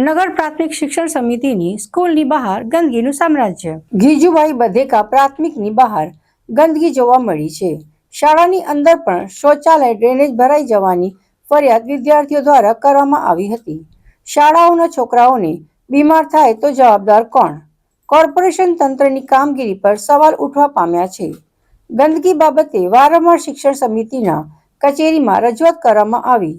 નગર પ્રાથમિક શિક્ષણ સમિતિની સ્કૂલની બહાર ગંદકીનું સામ્રાજ્ય. ગીજુભાઈ બધેકા પ્રાથમિકની બહાર ગંદકી જોવા મળી છે. શાળાની અંદર પણ શૌચાલય ડ્રેનેજ ભરાઈ જવાની ફરિયાદ વિદ્યાર્થીઓ દ્વારા કરવામાં આવી હતી. શાળાઓના છોકરાઓને બીમાર થાય તો જવાબદાર કોણ? કોર્પોરેશન તંત્રની કામગીરી પર સવાલ ઉઠવા પામ્યા છે. ગંદકી બાબતે વારંવાર શિક્ષણ સમિતિના કચેરીમાં રજૂઆત કરવામાં આવી.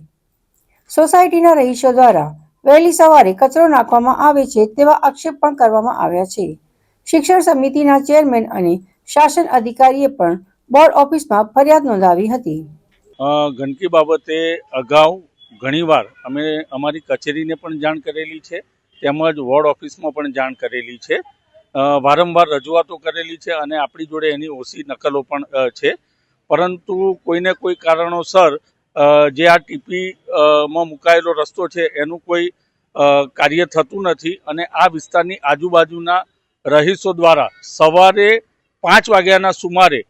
સોસાયટીના રહીશો દ્વારા વહેલી સવારે કચરો નાખવામાં આવે છે તેવા આક્ષેપ પણ કરવામાં આવ્યા છે. શિક્ષણ સમિતિના ચેરમેન અને શાસન અધિકારીએ પણ બોર્ડ ઓફિસમાં ફરિયાદ નોંધાવી હતી. ગંદકી બાબતે અગાઉ ઘણીવાર અમે અમારી કચેરીને પણ જાણ કરેલી છે, તેમજ વોર્ડ ઓફિસમાં પણ જાણ કરેલી છે. વારંવાર રજૂઆતો કરેલી છે અને આપણી જોડે એની ઓછી નકલો પણ છે. પરંતુ કોઈને કોઈ કારણોસર જે આ ટીપી માં મુકાયેલો રસ્તો છે, એનું કોઈ કાર્ય થતું નથી અને આ વિસ્તારની આજુબાજુના રહીશો દ્વારા સવારે પાંચ વાગ્યાના સુમારે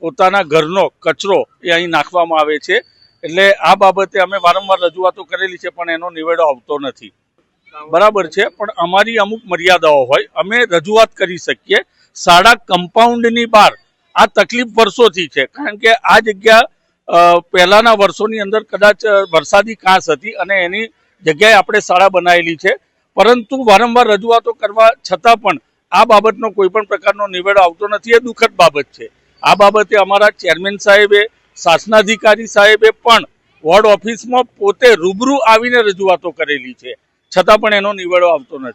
પોતાના ઘરનો કચરો એ અહીં નાખવામાં આવે છે. એટલે આ બાબતે અમે વારંવાર રજૂઆતો કરેલી છે, પણ એનો નિવેડો આવતો નથી. બરાબર છે, પણ અમારી અમુક મર્યાદાઓ હોય, અમે રજૂઆત કરી શકીએ. શાળા કમ્પાઉન્ડની બહાર આ તકલીફ વર્ષોથી છે, કારણ કે આ જગ્યા પહેલાના વર્ષોની અંદર કદાચ વરસાદી કાંસ હતી અને એની જગ્યાએ આપણે શાળા બનાવેલી છે. પરંતુ વારંવાર રજૂઆતો કરવા છતાં પણ આ બાબતનો કોઈ પણ પ્રકારનો નિવેડો આવતો નથી. એ દુઃખદ બાબત છે. આ બાબતે અમારા ચેરમેન સાહેબે, શાસનાધિકારી સાહેબે પણ વોર્ડ ઓફિસમાં પોતે રૂબરૂ આવીને રજૂઆતો કરેલી છે. છતાં પણ એનો નિવેડો આવતો નથી.